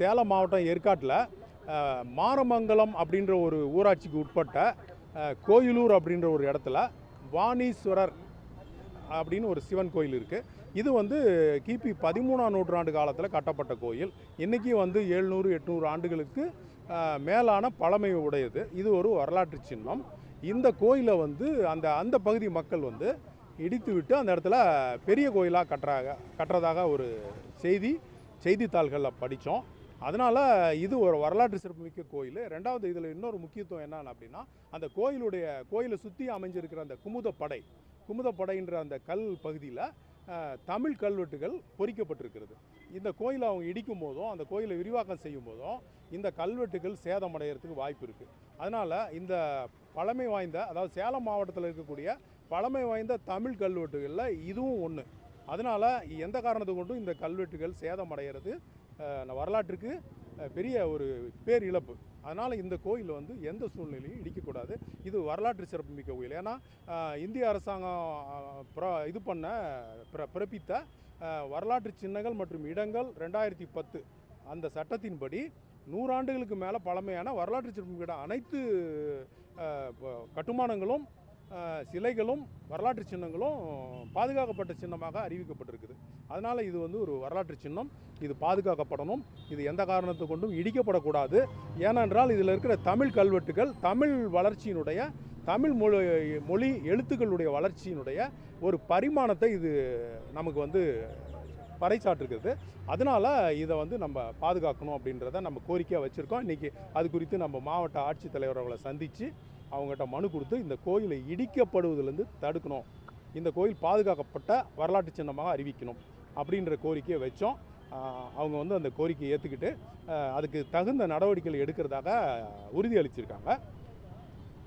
சேலம் மாவட்டம் ஏற்காட்டில் மாரமங்கலம் அப்படின்ற ஒரு ஊராட்சிக்கு உட்பட்ட கோயிலூர் அப்படின்ற ஒரு இடத்துல வாணீஸ்வரர் அப்படின்னு ஒரு சிவன் கோயில் இருக்குது இது வந்து கிபி பதிமூணாம் நூற்றாண்டு காலத்தில் கட்டப்பட்ட கோயில். இன்றைக்கி வந்து எழுநூறு எட்நூறு ஆண்டுகளுக்கு மேலான பழமை உடையது. இது ஒரு வரலாற்று சின்னம். இந்த கோயிலை வந்து அந்த அந்த பகுதி மக்கள் வந்து இடித்து விட்டு அந்த இடத்துல பெரிய கோயிலாக கட்டுறாங்க கட்டுறதாக ஒரு செய்தி செய்தித்தாள்களில் படித்தோம். அதனால் இது ஒரு வரலாற்று சிறப்புமிக்க கோயில். ரெண்டாவது இதில் இன்னொரு முக்கியத்துவம் என்னன்னு அப்படின்னா அந்த கோயிலுடைய கோயிலை சுற்றி அமைஞ்சிருக்கிற அந்த குமுதப்படை குமுதப்படைன்ற அந்த கல் பகுதியில் தமிழ் கல்வெட்டுகள் பொறிக்கப்பட்டிருக்கிறது. இந்த கோயிலை அவங்க இடிக்கும் போதும் அந்த கோயிலை விரிவாக்கம் செய்யும் போதும் இந்த கல்வெட்டுகள் சேதமடைகிறதுக்கு வாய்ப்பு இருக்குது அதனால் இந்த பழமை வாய்ந்த அதாவது சேலம் மாவட்டத்தில் இருக்கக்கூடிய பழமை வாய்ந்த தமிழ் கல்வெட்டுகளில் இதுவும் ஒன்று அதனால் எந்த காரணத்தை கொண்டும் இந்த கல்வெட்டுகள் சேதமடைகிறது வரலாற்றுக்கு பெரிய ஒரு பேர் இழப்பு அதனால் இந்த கோயிலில் வந்து எந்த சூழ்நிலையும் இடிக்கக்கூடாது இது வரலாற்று சிறப்புமிக்க கோயில். ஏன்னா இந்திய அரசாங்கம் பிர- இது பண்ண பிற பிறப்பித்த வரலாற்று சின்னங்கள் மற்றும் இடங்கள் ரெண்டாயிரத்தி பத்து அந்த சட்டத்தின்படி நூறாண்டுகளுக்கு மேலே பழமையான வரலாற்று சிறப்புமிக்க அனைத்து கட்டுமானங்களும் சிலைகளும் வரலாற்று சின்னங்களும் பாதுகாக்கப்பட்ட சின்னமாக அறிவிக்கப்பட்டிருக்குது. அதனால் இது வந்து ஒரு வரலாற்று சின்னம். இது பாதுகாக்கப்படணும். இது எந்த காரணத்தை கொண்டும் இடிக்கப்படக்கூடாது. ஏனென்றால் இதில் இருக்கிற தமிழ் கல்வெட்டுகள் தமிழ் வளர்ச்சியினுடைய தமிழ் மொழி மொழி எழுத்துக்களுடைய வளர்ச்சியினுடைய ஒரு பரிமாணத்தை இது நமக்கு வந்து பறைச்சாட்டிருக்கிறது அதனால் இதை வந்து நம்ம பாதுகாக்கணும் அப்படின்றத நம்ம கோரிக்கையாக வச்சுருக்கோம். இன்றைக்கி அது குறித்து நம்ம மாவட்ட ஆட்சித்தலைவர் அவர்களை சந்தித்து அவங்ககிட்ட மனு கொடுத்து இந்த கோயிலை இடிக்கப்படுவதிலிருந்து தடுக்கணும். இந்த கோயில் பாதுகாக்கப்பட்ட வரலாற்று சின்னமாக அறிவிக்கணும் அப்படின்ற கோரிக்கையை வச்சோம். அவங்க வந்து அந்த கோரிக்கையை ஏற்றுக்கிட்டு அதுக்கு தகுந்த நடவடிக்கைகள் எடுக்கிறதாக உறுதி அளிச்சிருக்காங்க